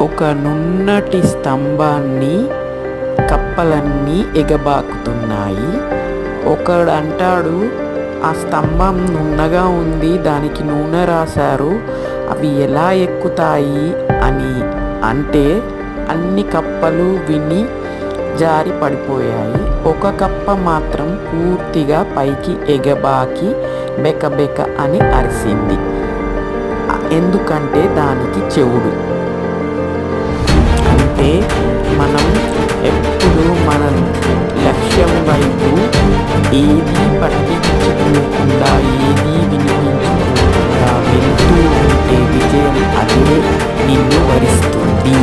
ఒక నున్నటి స్తంభాన్ని కప్పలన్నీ ఎగబాకుతున్నాయి. ఒకడు అంటాడు ఆ స్తంభం నున్నగా ఉంది దానికి నూనె రాశారు అవి ఎలా ఎక్కుతాయి? అని. అంటే అన్ని కప్పలు విని జారి పడిపోయాయి. ఒక కప్ప మాత్రం పూర్తిగా పైకి ఎగబాకి బెక అని అరిసింది. ఎందుకంటే దానికి చెవుడు. వైపు ఏది పట్టించుకోకుండా ఏది వినిపించుకోకుండా వెళ్తూ ఉంటే విజయం అదే నిన్ను వరిస్తుంది.